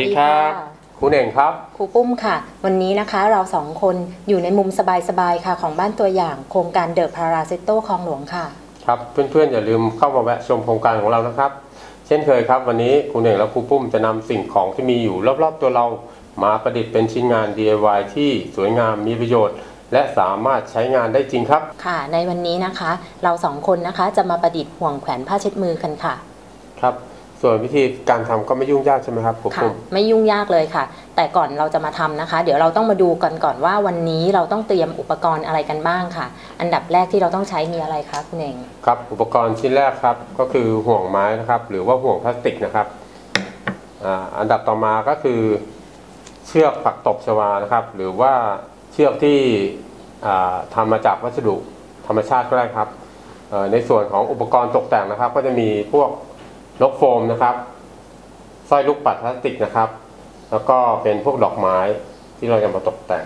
ดีครับครูเน่งครับครูปุ้มค่ะ วันนี้นะคะเราสองคนอยู่ในมุมสบายๆค่ะ ของบ้านตัวอย่างโครงการเดอะพาราเซโตคลองหลวงค่ะ ครับเพื่อนๆอย่าลืมเข้ามาแวะชมโครงการของเรานะครับ เช่นเคยครับ วันนี้ครูเน่งและครูปุ้มจะนำสิ่งของที่มีอยู่รอบๆตัวเรามาประดิษฐ์เป็นชิ้นงาน DIY ที่สวยงามมีประโยชน์และสามารถใช้งานได้จริงครับ ค่ะ ในวันนี้นะคะ เราสองคนนะคะจะมาประดิษฐ์ห่วงแขวนผ้าเช็ดมือกันค่ะ ครับ ส่วนวิธีการทำก็ไม่ยุ่งยากใช่ไหมครับครูค่ะปุ้มไม่ยุ่งยากเลยค่ะ แต่ก่อนเราจะมาทำนะคะ เดี๋ยวเราต้องมาดูกันก่อนว่าวันนี้เราต้องเตรียมอุปกรณ์อะไรกันบ้างค่ะ อันดับแรกที่เราต้องใช้มีอะไรคะคุณเองครับอุปกรณ์ชิ้นแรกครับก็คือห่วงไม้นะครับ หรือว่าห่วงพลาสติกนะครับอ่าอันดับต่อมาก็คือ เชือกปักตบชวานะครับ หรือว่าเชือกที่อ่าทำมาจากวัสดุธรรมชาติก็ได้ครับเอ่อในส่วนของอุปกรณ์ตกแต่งนะครับ ก็จะมีพวก นกโฟมนะครับสร้อยลูกปัดพลาสติกนะครับ แล้วก็เป็นพวกดอกไม้ที่เราจะมาตกแต่ง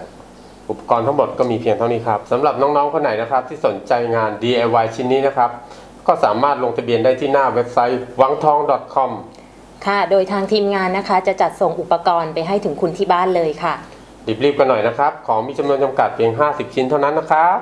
อุปกรณ์ทั้งหมดก็มีเพียงเท่านี้ครับสำหรับน้องๆคนไหนนะครับ ที่สนใจงาน DIY ชิ้นนี้นะครับ ก็สามารถลงทะเบียนได้ที่หน้าเว็บไซต์วังทอง .com ค่ะ โดยทางทีมงานนะคะ จะจัดส่งอุปกรณ์ไปให้ถึงคุณที่บ้านเลยค่ะรีบๆกันหน่อยนะครับ ของมีจำนวนจำกัดเพียง 50 ชิ้นเท่านั้นนะครับ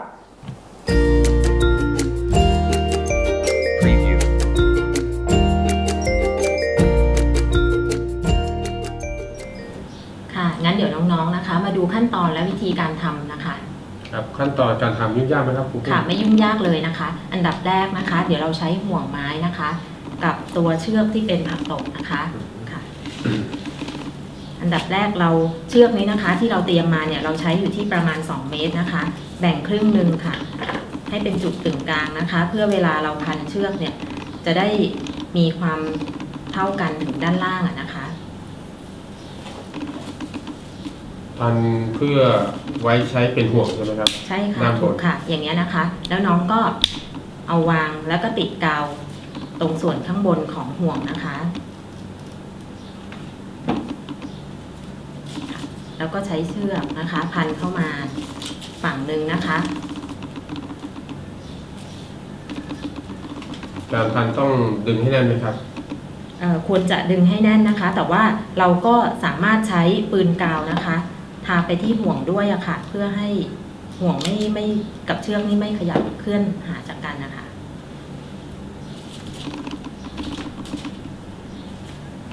ขั้นตอนการทำยุ่งยากไหมครับครูค่ะไม่ยุ่งยากเลยนะคะ อันดับแรกนะคะ เดี๋ยวเราใช้ห่วงไม้นะคะ กับตัวเชือกที่เป็นผักตบนะคะค่ะ อันดับแรกเราเชือกนี้นะคะ ที่เราเตรียมมาเนี่ยเราใช้อยู่ที่ประมาณ 2 เมตรนะคะ แบ่งครึ่งหนึ่งค่ะ ให้เป็นจุดกึ่งกลางนะคะ เพื่อเวลาเราพันเชือกเนี่ยจะได้มีความเท่ากันถึงด้านล่างนะคะ พันเพื่อไว้ใช้เป็นห่วงใช่ไหมครับ ใช่ค่ะด้านบนถูกค่ะ อย่างเงี้ยนะคะ แล้วน้องก็เอาวางแล้วก็ติดกาวตรงส่วนข้างบนของห่วงนะคะค่ะแล้วก็ใช้เชือกนะคะ พันเข้ามาฝั่งหนึ่งนะคะ การพันต้องดึงให้แน่นไหมครับ เอ่อควรจะดึงให้แน่นนะคะ แต่ว่าเราก็สามารถใช้ปืนกาวนะคะ ทาไปที่ห่วงด้วยอะค่ะ เพื่อให้ห่วงไม่ไม่กับเชือกนี่ไม่ขยับเคลื่อนหาจากกันนะคะ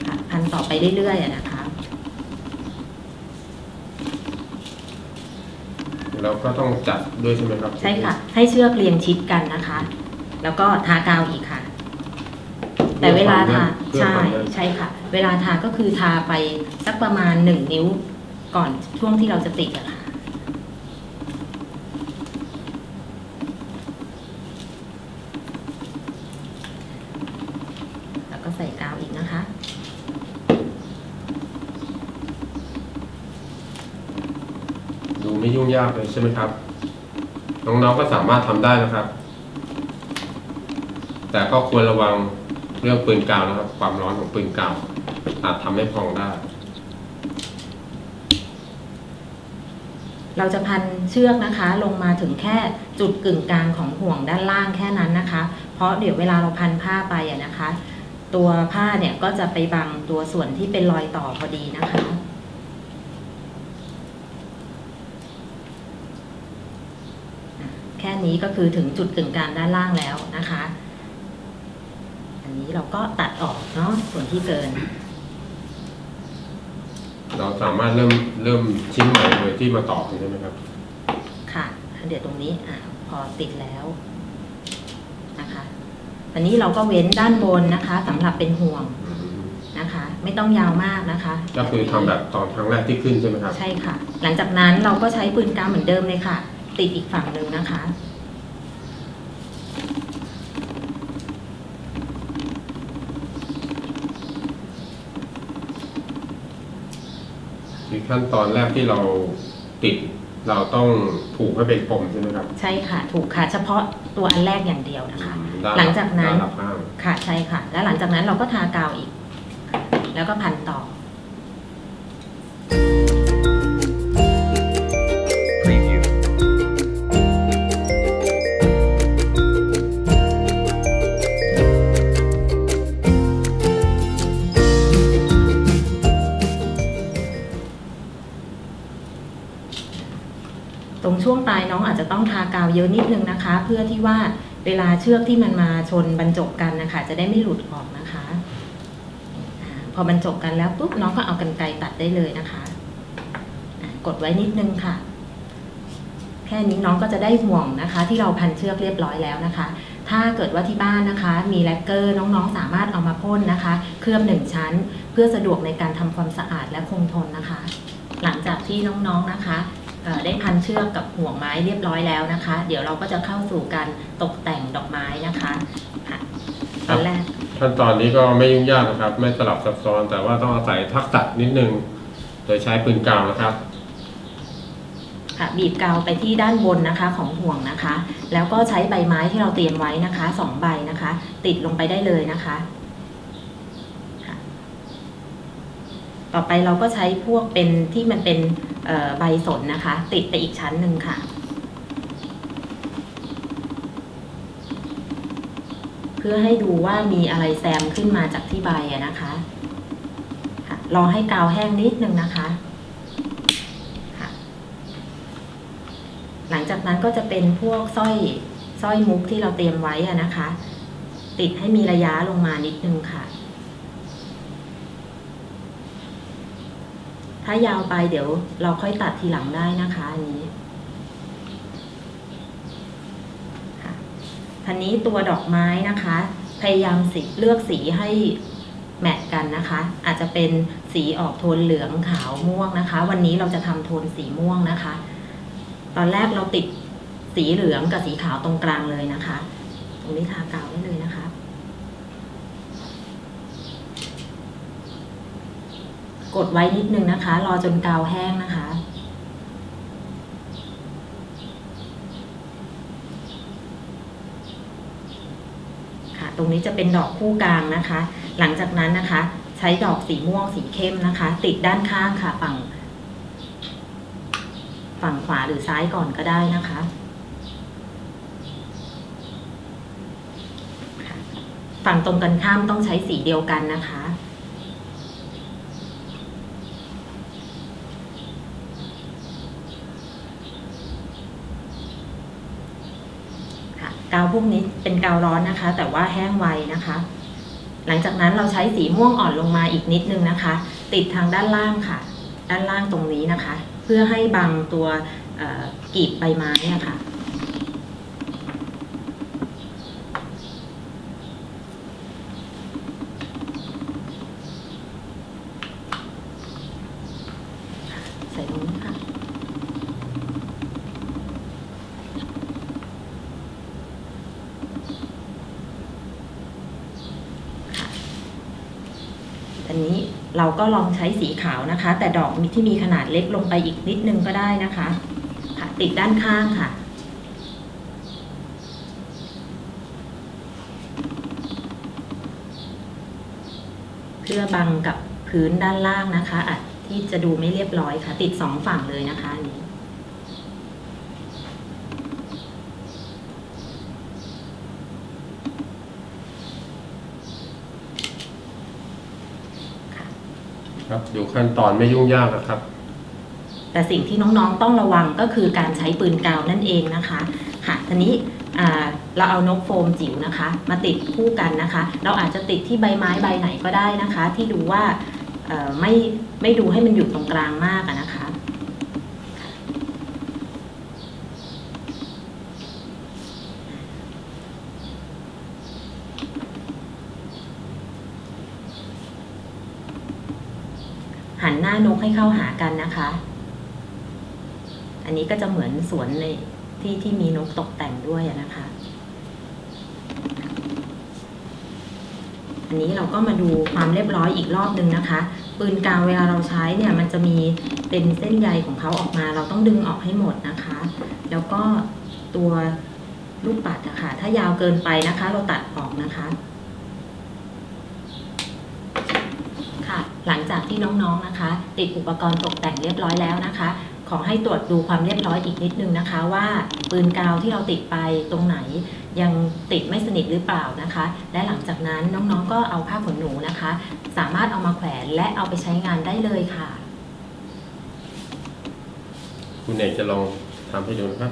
ค่ะพันต่อไปเรื่อยๆอะนะคะ เราก็ต้องจัดด้วยใช่ไหมครับ ใช่ค่ะ ให้เชือกเรียงชิดกันนะคะ แล้วก็ทากาวอีกค่ะ แต่เวลาทาเพื่อใช่ความแน่นใช่ค่ะ เวลาทาก็คือทาไปสักประมาณหนึ่งนิ้ว ก่อนช่วงที่เราจะติดอะค่ะแล้วก็ใส่กาวอีกนะคะ ดูไม่ยุ่งยากเลยใช่ไหมครับ น้องๆก็สามารถทำได้นะครับ แต่ก็ควรระวังเรื่องปืนกาวนะครับ ความร้อนของปืนกาวอาจทำให้พองได้ เราจะพันเชือกนะคะ ลงมาถึงแค่จุดกึ่งกลางของห่วงด้านล่างแค่นั้นนะคะ เพราะเดี๋ยวเวลาเราพันผ้าไปอะนะคะ ตัวผ้าเนี่ยก็จะไปบังตัวส่วนที่เป็นรอยต่อพอดีนะคะแค่นี้ก็คือถึงจุดกึ่งกลางด้านล่างแล้วนะคะ อันนี้เราก็ตัดออกเนาะส่วนที่เกิน เราสามารถเริ่มเริ่มชิ้นใหม่โดยที่มาต่อกันใช่ไหมครับ ค่ะ เดี๋ยวตรงนี้อะพอติดแล้วนะคะอันนี้เราก็เว้นด้านบนนะคะสำหรับเป็นห่วงนะคะ ไม่ต้องยาวมากนะคะ ก็คือทำแบบตอนครั้งแรกที่ขึ้นใช่ไหมครับ ใช่ค่ะ หลังจากนั้นเราก็ใช้ปืนกาวเหมือนเดิมเลยค่ะ ติดอีกฝั่งหนึ่งนะคะ ขั้นตอนแรกที่เราติดเราต้องผูกให้เป็นปมใช่ไหมครับ ใช่ค่ะ ถูกค่ะ เฉพาะตัวอันแรกอย่างเดียวนะคะ ด้นหลังจากนั้นด้านหลับข้าง ค่ะใช่ค่ะ แล้วหลังจากนั้นเราก็ทากาวอีก แล้วก็พันต่อ ตรงช่วงปลายน้องอาจจะต้องทากาวเยอะนิดนึงนะคะ เพื่อที่ว่าเวลาเชือกที่มันมาชนบรรจบกันนะคะ จะได้ไม่หลุดออกนะคะ พอบรรจบกันแล้วปุ๊บน้องก็เอากันไกรตัดได้เลยนะคะกดไว้นิดนึงค่ะ แค่นี้น้องก็จะได้ห่วงนะคะ ที่เราพันเชือกเรียบร้อยแล้วนะคะ ถ้าเกิดว่าที่บ้านนะคะ มีแลกเกอร์น้องๆสามารถเอามาพ่นนะคะ เคลือบหนึ่งชั้น เพื่อสะดวกในการทำความสะอาดและคงทนนะคะ หลังจากที่น้องๆนะคะ ได้พันเชือกกับห่วงไม้เรียบร้อยแล้วนะคะ เดี๋ยวเราก็จะเข้าสู่การตกแต่งดอกไม้นะคะค่ะตอนแรกขั้นตอนนี้ก็ไม่ยุ่งยากนะครับ ไม่สลับซับซ้อนแต่ว่าต้องอาศัยทักษะนิดนึง โดยใช้ปืนกาวนะครับค่ะบีบกาวไปที่ด้านบนนะคะของห่วงนะคะ แล้วก็ใช้ใบไม้ที่เราเตรียมไว้นะคะสองใบนะคะ ติดลงไปได้เลยนะคะค่ะต่อไปเราก็ใช้พวกเป็นที่มันเป็นเอ่อ ใบสนนะคะ ติดไปอีกชั้นหนึ่งค่ะ เพื่อให้ดูว่ามีอะไรแซมขึ้นมาจากที่ใบนะคะรอให้กาวแห้งนิดนึงนะคะหลังจากนั้นก็จะเป็นพวกสร้อยสร้อยมุกที่เราเตรียมไว้นะคะ ติดให้มีระยะลงมานิดนึงค่ะ ถ้ายาวไปเดี๋ยวเราค่อยตัดทีหลังได้นะคะอันนี้ค่ะทีนี้ตัวดอกไม้นะคะ พยายามสีเลือกสีให้แมทกันนะคะ อาจจะเป็นสีออกโทนเหลืองขาวม่วงนะคะ วันนี้เราจะทำโทนสีม่วงนะคะ ตอนแรกเราติดสีเหลืองกับสีขาวตรงกลางเลยนะคะ ตรงนี้ทากาวได้เลยนะคะ กดไว้นิดนึงนะคะ รอจนกาวแห้งนะคะ ค่ะ ตรงนี้จะเป็นดอกคู่กลางนะคะ หลังจากนั้นนะคะ ใช้ดอกสีม่วงสีเข้มนะคะ ติดด้านข้างค่ะฝั่ง ฝั่งขวาหรือซ้ายก่อนก็ได้นะคะฝั่งตรงกันข้ามต้องใช้สีเดียวกันนะคะ ค่ะ กาวพวกนี้เป็นกาวร้อนนะคะ แต่ว่าแห้งไวนะคะ หลังจากนั้นเราใช้สีม่วงอ่อนลงมาอีกนิดนึงนะคะ ติดทางด้านล่างค่ะ ด้านล่างตรงนี้นะคะ เพื่อให้บังตัวกีบใบไม้นะค่ะ ใส่ตรงนี้ค่ะ อันนี้ เราก็ลองใช้สีขาวนะคะ แต่ดอกมีที่มีขนาดเล็กลงไปอีกนิดนึงก็ได้นะคะค่ะติดด้านข้างค่ะ เพื่อบังกับพื้นด้านล่างนะคะอาจที่จะดูไม่เรียบร้อยค่ะ ติดสองฝั่งเลยนะคะ ครับดูขั้นตอนไม่ยุ่งยากนะครับ แต่สิ่งที่น้องๆต้องระวังก็คือการใช้ปืนกาวนั่นเองนะคะค่ะทีนี้เราเอานกโฟมจิ๋วนะคะ มาติดคู่กันนะคะ เราอาจจะติดที่ใบไม้ใบไหนก็ได้นะคะ ที่ดูว่าไม่ไม่ดูให้มันอยู่ตรงกลางมากนะคะ หั นหน้านกให้เข้าหากันนะคะ อันนี้ก็จะเหมือนสวนในที่ที่มีนกตกแต่งด้วยนะคะ อันนี้เราก็มาดูความเรียบร้อยอีกรอบนึงนะคะ ปืนกาวเวลาเราใช้เนี่ยมันจะมีเป็นเส้นใยของเขาออกมา เราต้องดึงออกให้หมดนะคะ แล้วก็ตัวลูกปัดอะค่ะถ้ายาวเกินไปนะคะ เราตัดออกนะคะ ค่ะ หลังจากที่น้องๆนะคะ ติดอุปกรณ์ตกแต่งเรียบร้อยแล้วนะคะ ขอให้ตรวจดูความเรียบร้อยอีกนิดนึงนะคะ ว่าปืนกาวที่เราติดไปตรงไหนยังติดไม่สนิทหรือเปล่านะคะ และหลังจากนั้นน้องๆก็เอาผ้าขนหนูนะคะ สามารถเอามาแขวนและเอาไปใช้งานได้เลยค่ะ คุณเอกจะลองทำให้ดูนะครับ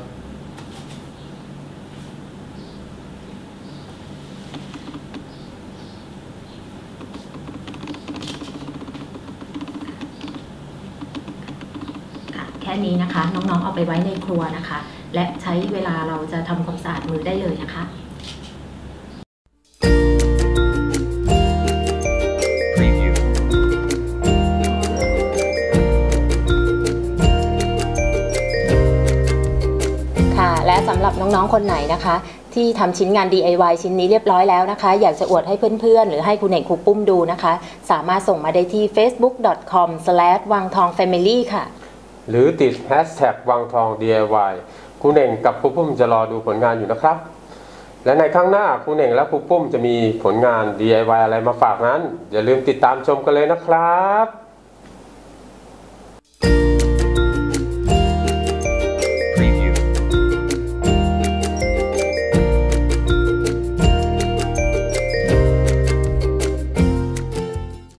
ค่นี้นะคะ น้องๆเอาไปไว้ในครัวนะคะ และใช้เวลาเราจะทำความสะอาดมือได้เลยนะคะค่ะและสำหรับน้องๆ คนไหนนะคะ ที่ทำชิ้นงาน DIY ชิ้นนี้เรียบร้อยแล้วนะคะ อยากจะอวดให้เพื่อนๆ หรือให้คุณเอกครูปุ้มดูนะคะ สามารถส่งมาได้ที่ facebook com w a n g t o n g family ค่ะ หรือติดแฮชแท็กวังทอง DIY คุณเน่งกับครูปุ้มจะรอดูผลงานอยู่นะครับ และในครั้งหน้าคุณเน่งและครูปุ้มจะมีผลงาน DIY อะไรมาฝากนั้น อย่าลืมติดตามชมกันเลยนะครับ